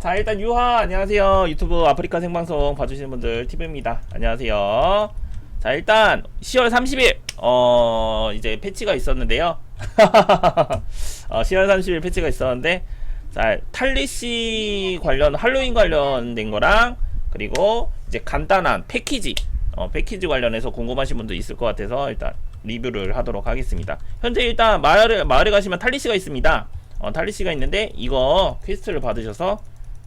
자 일단 유하 안녕하세요. 유튜브 아프리카 생방송 봐주시는 분들 티브입니다. 안녕하세요. 자 일단 10월 30일 어 이제 패치가 있었는데요. 어, 10월 30일 패치가 있었는데 자 탈리시 관련 할로윈 관련된 거랑 그리고 이제 간단한 패키지 어, 패키지 관련해서 궁금하신 분도 있을 것 같아서 일단 리뷰를 하도록 하겠습니다. 현재 일단 마을에, 마을에 가시면 탈리시가 있습니다. 어, 탈리시가 있는데 이거 퀘스트를 받으셔서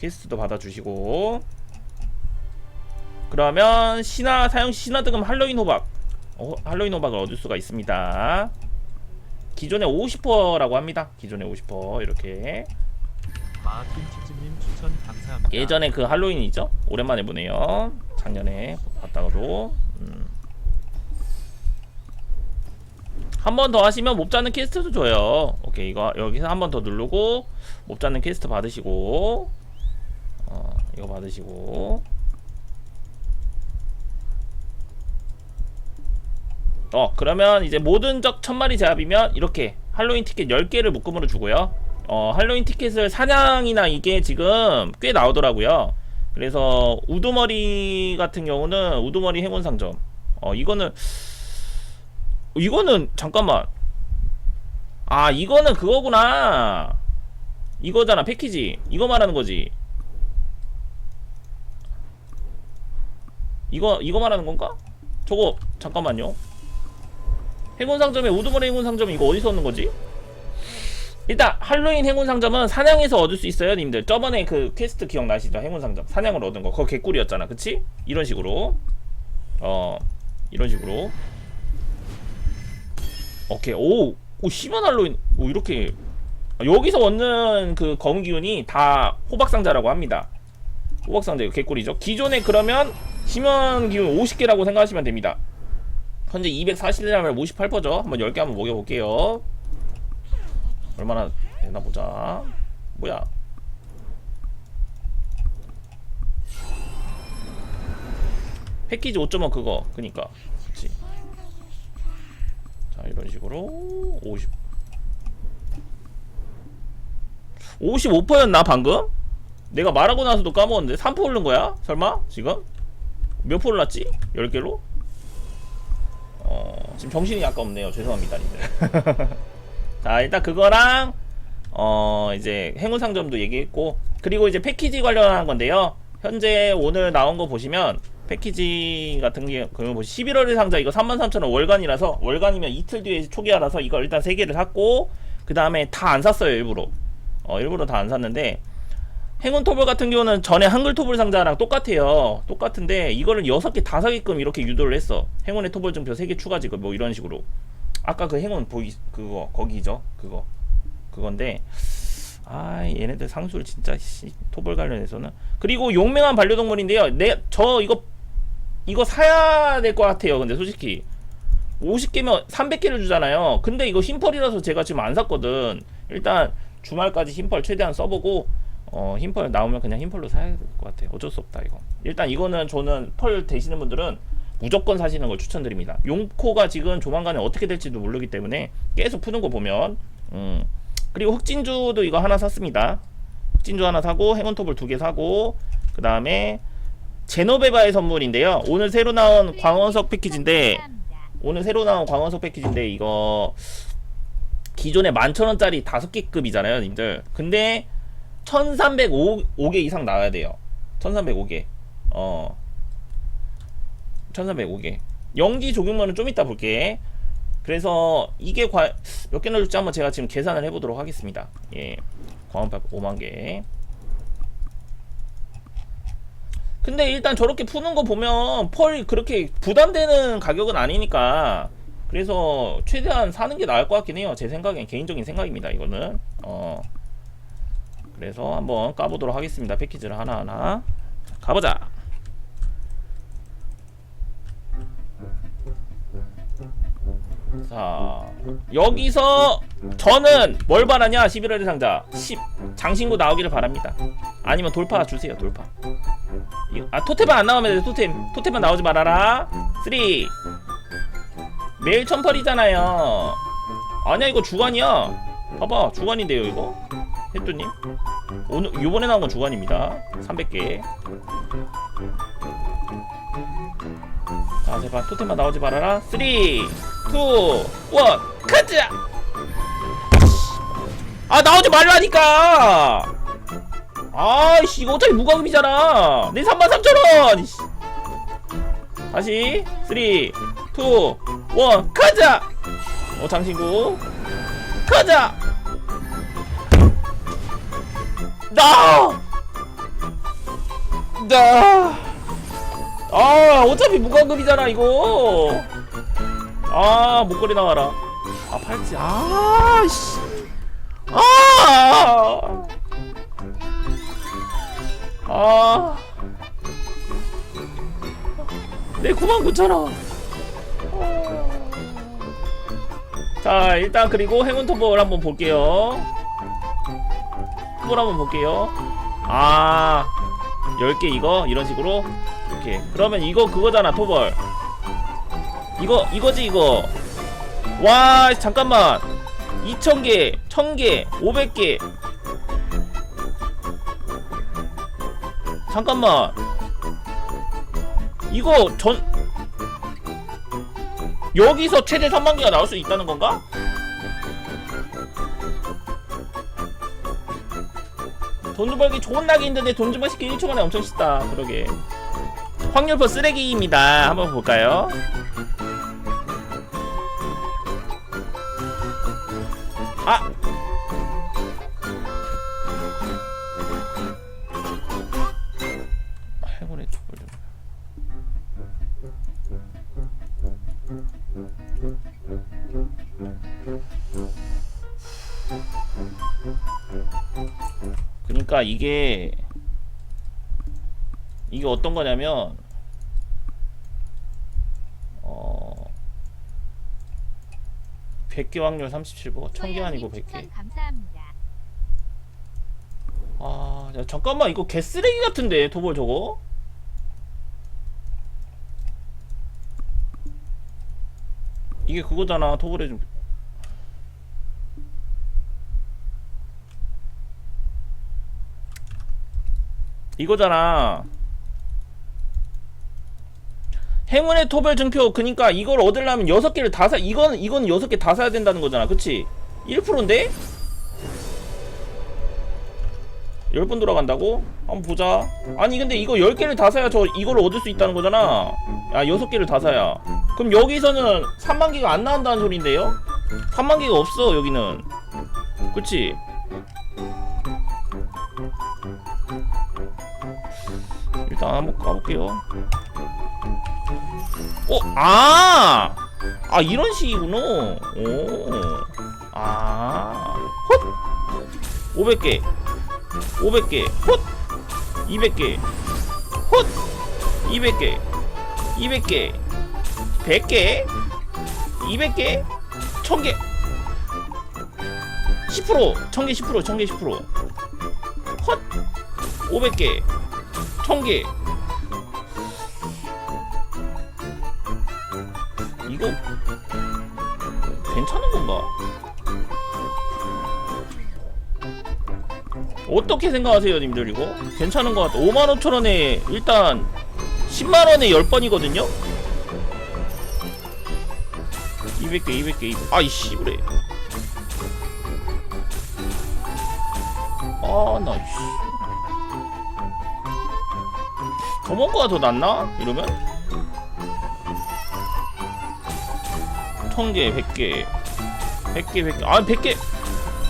퀘스트도 받아주시고. 그러면 신화 사용 시 신화 득음 할로윈 호박. 어, 할로윈 호박을 얻을 수가 있습니다. 기존에 50%라고 합니다. 기존에 50% 이렇게. 예전에 그 할로윈이죠? 오랜만에 보네요. 작년에 봤다가도. 음. 한번 더 하시면 못 잡는 퀘스트도 줘요. 오케이 이거 여기서 한 번 더 누르고 못 잡는 퀘스트 받으시고. 어 이거 받으시고. 어 그러면 이제 모든 적 천마리 제압이면 이렇게 할로윈 티켓 10개를 묶음으로 주고요. 어 할로윈 티켓을 사냥이나 이게 지금 꽤 나오더라고요. 그래서 우두머리 같은 경우는 우두머리 행운 상점. 어 이거는 이거는 잠깐만. 아 이거는 그거구나. 이거잖아 패키지. 이거 말하는 거지 이거 이거 말하는 건가? 저거 잠깐만요 행운 상점에 우두머리 행운 상점 이거 어디서 얻는 거지? 일단 할로윈 행운 상점은 사냥에서 얻을 수 있어요, 님들. 저번에 그 퀘스트 기억나시죠? 행운 상점 사냥을 얻은 거. 그거 개꿀이었잖아, 그치? 이런 식으로 어 이런 식으로 오케이 오, 오 10만 할로윈 오 이렇게 여기서 얻는 그 검은 기운이 다 호박 상자라고 합니다. 호박 상자 이거 개꿀이죠. 기존에 그러면 심연 기운 50개라고 생각하시면 됩니다. 현재 240이라면 58%죠. 한번 10개 한번 먹여볼게요. 얼마나 되나 보자. 뭐야? 패키지 5.5 그거. 그니까. 그치. 자, 이런 식으로 50 55%였나 방금? 내가 말하고 나서도 까먹었는데 3% 오른 거야? 설마? 지금? 몇 프로 올랐지? 10개로? 어, 지금 정신이 약간 없네요. 죄송합니다. 자, 일단 그거랑 어, 이제 행운 상점도 얘기했고 그리고 이제 패키지 관련한 건데요. 현재 오늘 나온 거 보시면 패키지 같은 게 그러면 뭐 11월의 상자 이거 33,000원 월간이라서 월간이면 이틀 뒤에 초기화라서 이거 일단 세 개를 샀고 그 다음에 다 안 샀어요 일부러 어 일부러 다 안 샀는데 행운 토벌 같은 경우는 전에 한글 토벌 상자랑 똑같아요. 똑같은데 이거를 6개 다 사게끔 이렇게 유도를 했어. 행운의 토벌 증표 3개 추가지고 뭐 이런 식으로. 아까 그 행운 보이 그거 거기죠? 그거. 그건데 아 얘네들 상술 진짜 씨 토벌 관련해서는. 그리고 용맹한 반려동물인데요. 내 저 이거 이거 사야 될 것 같아요. 근데 솔직히. 50개면 300개를 주잖아요. 근데 이거 흰펄이라서 제가 지금 안 샀거든. 일단 주말까지 흰펄 최대한 써보고 어 흰펄 나오면 그냥 흰펄로 사야 될 것 같아요. 어쩔 수 없다 이거. 일단 이거는 저는 펄 되시는 분들은 무조건 사시는 걸 추천드립니다. 용코가 지금 조만간에 어떻게 될지도 모르기 때문에 계속 푸는 거 보면 음 그리고 흑진주도 이거 하나 샀습니다. 흑진주 하나 사고 행운톱을 두 개 사고 그 다음에 제노베바의 선물인데요. 오늘 새로 나온 광원석 패키지인데 오늘 새로 나온 광원석 패키지인데 이거 기존에 11,000원짜리 5개급이잖아요 님들. 근데 1305개 이상 나와야 돼요. 1305개. 어. 1305개. 영지 조경만은 좀 이따 볼게. 그래서 이게 과... 몇 개나 줄지 한번 제가 지금 계산을 해보도록 하겠습니다. 예. 광원팝 5만 개. 근데 일단 저렇게 푸는 거 보면 펄 그렇게 부담되는 가격은 아니니까 그래서 최대한 사는 게 나을 것 같긴 해요. 제 생각엔 개인적인 생각입니다 이거는. 어 그래서 한번 까보도록 하겠습니다. 패키지를 하나하나. 가보자. 자 여기서 저는 뭘 바라냐? 11월의 상자. 10 장신구 나오기를 바랍니다. 아니면 돌파 주세요 돌파. 아 토템만 안 나오면 돼 토템 토템만 나오지 말아라. 3 매일 천펄이잖아요. 아니야 이거 주간이야. 봐봐 주간인데요 이거 햇두님? 오늘 요번에 나온 건 주간입니다. 300개. 자 제발 토템만 나오지 말아라. 3 2 1 가자! 아 나오지 말라니까! 아이씨 이거 어차피 무과금이잖아. 내 33,000원! 이씨. 다시. 3 2 1 가자! 어 장신구. 가자 나! 나! 아, 어차피 무과금이잖아, 이거! 아, 목걸이 나와라. 아, 팔찌. 아, 씨. 아! 아. 내 99,000원. 자, 일단 그리고 행운 토벌 한번 볼게요. 토벌 한번 볼게요. 아, 10개 이거 이런 식으로. 오케이. 그러면 이거 그거잖아, 토벌. 이거 이거지 이거. 와, 잠깐만. 2,000개, 1,000개, 500개. 잠깐만. 이거 전 여기서 최대 3만 개가 나올 수 있다는 건가? 돈좀 벌기 좋은 있는데 돈 좀 벌기 1초 만에 엄청 쉽다. 그러게. 확률표 쓰레기입니다. 한번 볼까요? 그러니까 이게 이게 어떤 거냐면 어 100개 확률 37보. 1000개 아니고 100개 추천 감사합니다. 아 야, 잠깐만. 이거 개쓰레기 같은데 도벌 저거? 이게 그거잖아. 도벌에 좀 이거잖아. 행운의 토벌 증표 그니까 이걸 얻으려면 6개를 다 사 이건 이건 6개 다 사야 된다는 거잖아. 그치? 1%인데? 10번 돌아간다고? 한번 보자. 아니 근데 이거 10개를 다 사야 저 이걸 얻을 수 있다는 거잖아. 야 6개를 다 사야. 그럼 여기서는 3만 개가 안 나온다는 소린데요? 3만 개가 없어 여기는. 그치? 일단 한번 가볼게요. 어? 아! 아 이런 식이구나. 오. 아. 헛! 500개. 500개. 헛! 200개. 헛! 200개. 200개. 100개? 200개? 1000개. 10% 1000개 10% 1000개 10%헛! 500개 1000개 이거 괜찮은 건가? 어떻게 생각하세요, 님들 이거? 괜찮은 것 같아. 5만 5천 원에 일단 10만 원에 10번이거든요. 200개, 200개, 200. 아이 씨부래. 아, 나 씨. 저번 거가 더 낫나? 이러면? 1000개, 100개. 100개, 100개. 아, 100개.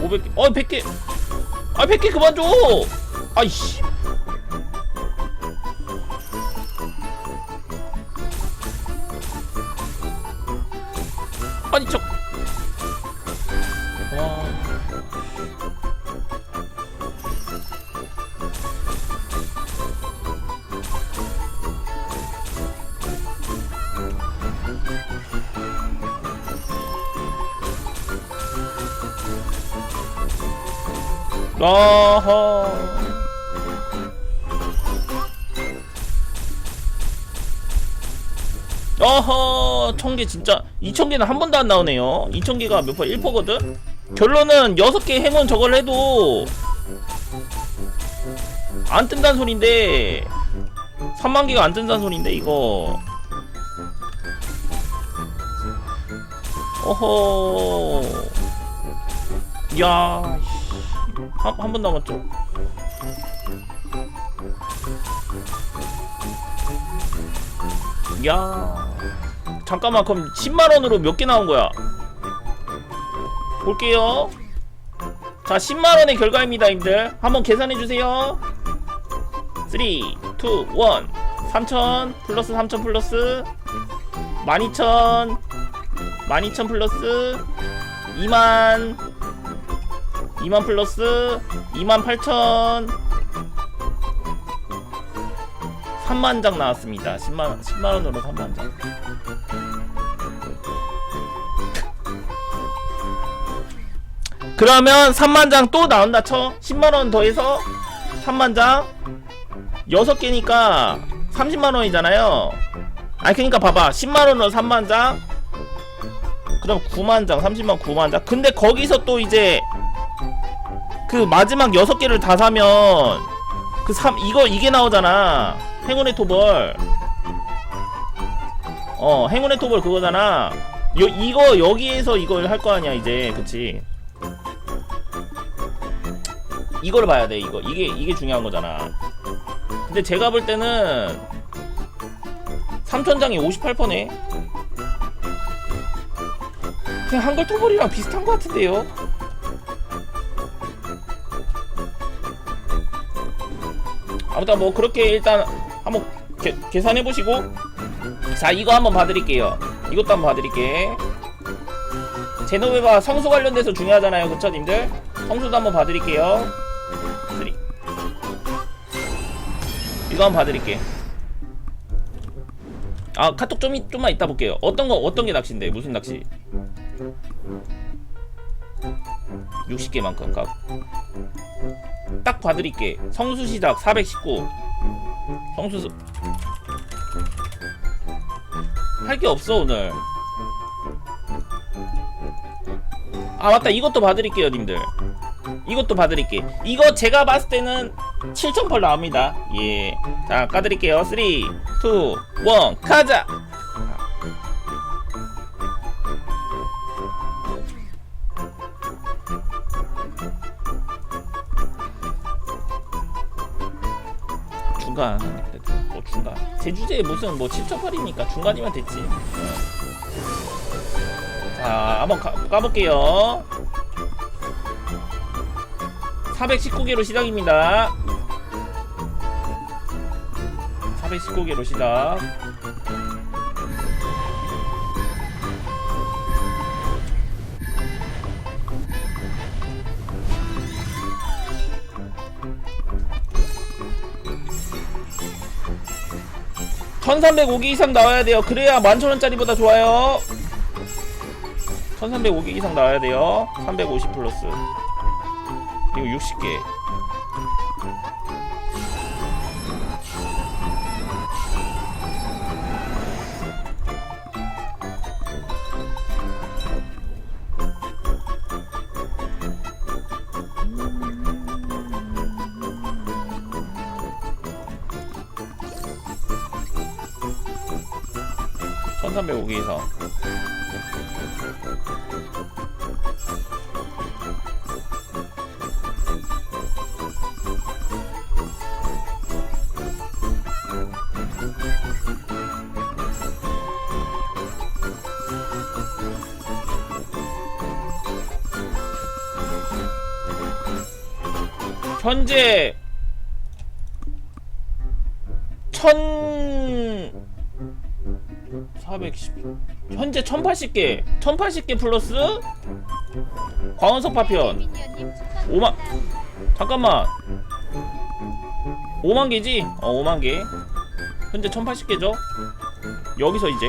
500개. 어, 100개. 아 100개 그만 줘 아이씨 아니 저 어허, 천개 진짜 2천 개는 한 번도 안 나오네요. 2천 개가 몇 퍼? 1퍼거든. 결론은 6개 행운 저걸 해도 안 뜬다는 소린데 3만 개가 안 뜬다는 소린데 이거 어허 야 한 번 남았죠? 야 잠깐만 그럼 10만원으로 몇 개 나온 거야? 볼게요. 자 10만원의 결과입니다 님들. 한번 계산해주세요. 3 2 1 3000 플러스 3000 플러스 12000 12000 플러스 2만 2만 플러스 2만 8천. 3만 장 나왔습니다. 10만 10만 원으로 3만 장. 그러면 3만 장 또 나온다 쳐. 10만 원 더해서 3만 장. 6개니까 30만 원이잖아요. 아니 그러니까 봐봐. 10만 원으로 3만 장. 그럼 9만 장 30만 9만 장. 근데 거기서 또 이제 그 마지막 6개를 다 사면 그 3, 이거 이게 나오잖아. 행운의 토벌. 어 행운의 토벌 그거잖아. 요, 이거 여기에서 이걸 할 거 아니야 이제. 그치? 이걸 봐야 돼 이거. 이게 이게 중요한 거잖아. 근데 제가 볼 때는 3천장이 58%네? 그냥 한글 토벌이랑 비슷한 것 같은데요 아무튼 뭐 그렇게 일단 한번 계, 계산해 보시고 자 이거 한번 봐드릴게요. 이것도 한번 봐드릴게. 제노베바 성수 관련돼서 중요하잖아요. 그쵸 님들? 성수도 한번 봐드릴게요. 3 이거 한번 봐드릴게. 아 카톡 좀, 이- 좀만 이따 볼게요. 어떤 거 어떤 게 낚시인데? 무슨 낚시? 60개만큼 딱 봐드릴게. 성수 시작 419 성수 할 게 없어 오늘. 아 맞다. 이것도 봐드릴게요 님들. 이것도 봐드릴게. 이거 제가 봤을 때는 7,000펄 나옵니다. 예자 까드릴게요. 3 2 1 가자 중간 뭐 중간. 제 주제에 무슨 뭐 7,000펄이니까 중간이면 됐지. 자 한번 가, 까볼게요. 419개로 시작입니다. 419개로 시작 (1305개) 이상 나와야 돼요. 그래야 만천원짜리보다 좋아요. 1305개 이상 나와야 돼요. 350 플러스. 이거 60개 (1305개) 이상 현재 1080개 1080개 플러스 광원석 파편. 5만 잠깐만. 5만 개지? 어 5만 개. 현재 1080개죠? 여기서 이제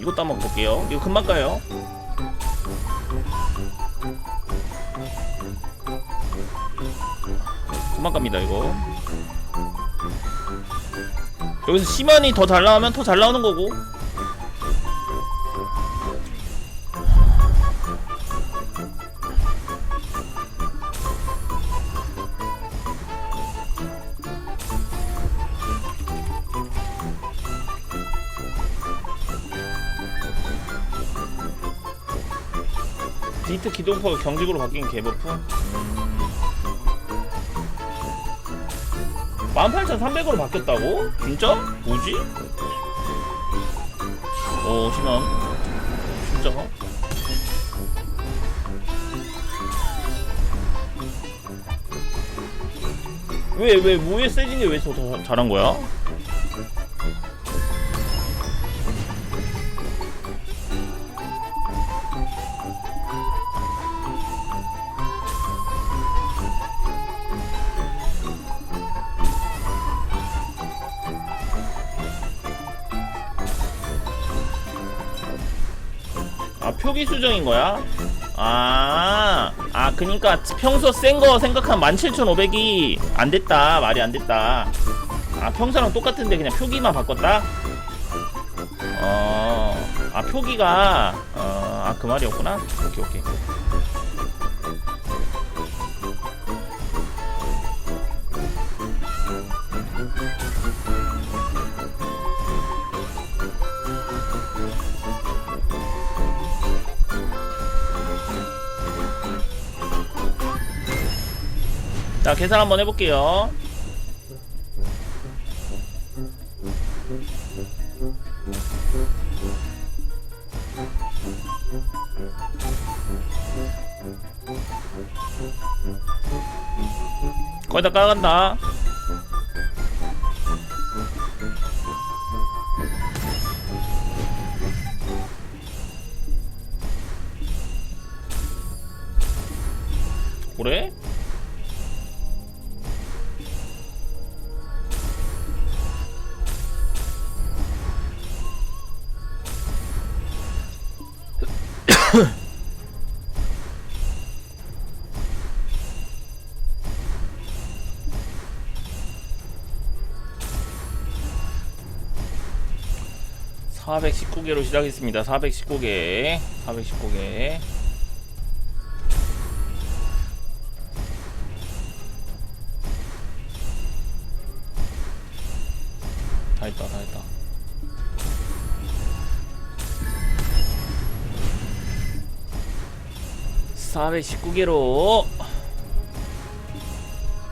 이것도 한번 볼게요. 이거 금방 가요. 금방 갑니다 이거. 여기서 시면이 더 잘 나오면 더 잘 나오는 거고 비트 기동포가 경직으로 바뀐 개버프? 18,300으로 바뀌었다고? 진짜? 뭐지? 오, 신원. 진짜? 왜, 왜, 뭐에 세진 게왜더 잘한 거야? 표기 수정인 거야? 아, 아 그니까 평소 센 거 생각한 17,500이 안 됐다 말이 안 됐다. 아 평소랑 똑같은데 그냥 표기만 바꿨다? 어, 아 표기가 어, 아 그 말이었구나. 오케이 오케이. 자 계산 한번 해볼게요. 거의 다 까간다. 그래? (419개로) 시작했습니다. (419개) (419개) 다 했다 다 했다. (419개로)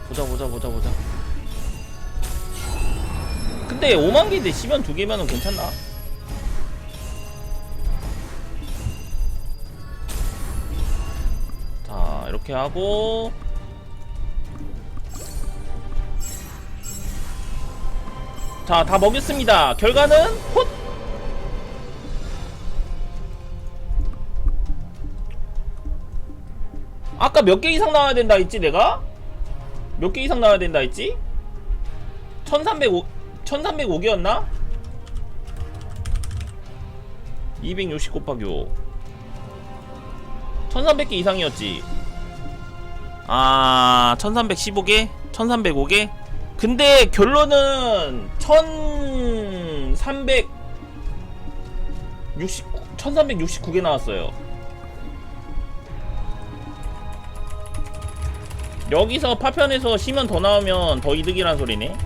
보자 보자 보자 보자. 근데 5만 개인데 시면 두 개면 은 괜찮나? 이렇게 하고 자 다 먹였습니다 결과는 헛 아까 몇 개 이상 나와야 된다 했지 내가? 몇 개 이상 나와야 된다 했지? 1305 1305개였나? 260 곱하기 5 1300개 이상이었지 아 1315개? 1305개? 근데 결론은 1360 1369개 나왔어요. 여기서 파편에서 시면 더 나오면 더 이득이란 소리네.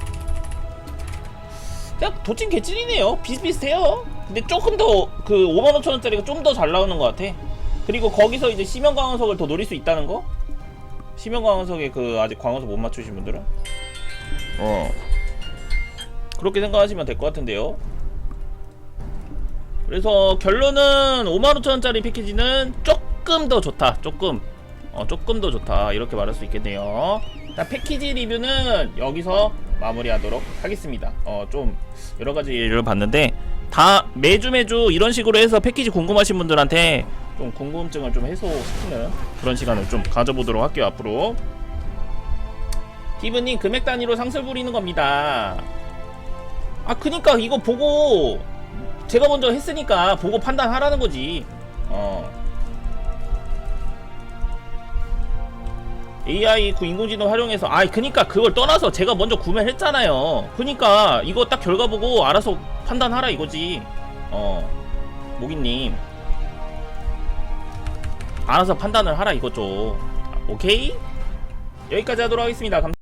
그냥 도찐 개찐이네요. 비슷비슷해요. 근데 조금 더 그 55,000원짜리가 좀 더 잘 나오는 것 같아. 그리고 거기서 이제 심연 광원석을 더 노릴 수 있다는 거 심연 광원석에 그 아직 광원석 못 맞추신 분들은? 어. 그렇게 생각하시면 될 것 같은데요. 그래서 결론은 55,000원짜리 패키지는 조금 더 좋다. 조금. 어 조금 더 좋다. 이렇게 말할 수 있겠네요. 자 패키지 리뷰는 여기서 마무리하도록 하겠습니다. 어 좀 여러가지 를 봤는데 다 매주 매주 이런 식으로 해서 패키지 궁금하신 분들한테 좀 궁금증을 좀 해소시키는 그런 시간을 좀 가져보도록 할게요 앞으로. 디브님 금액 단위로 상술 부리는 겁니다. 아 그니까 이거 보고 제가 먼저 했으니까 보고 판단하라는 거지. 어. AI 그 인공지능 활용해서 아 그니까 그걸 떠나서 제가 먼저 구매를 했잖아요. 그니까 이거 딱 결과 보고 알아서 판단하라 이거지. 어. 모기님 알아서 판단을 하라 이거죠. 오케이? 여기까지 하도록 하겠습니다. 감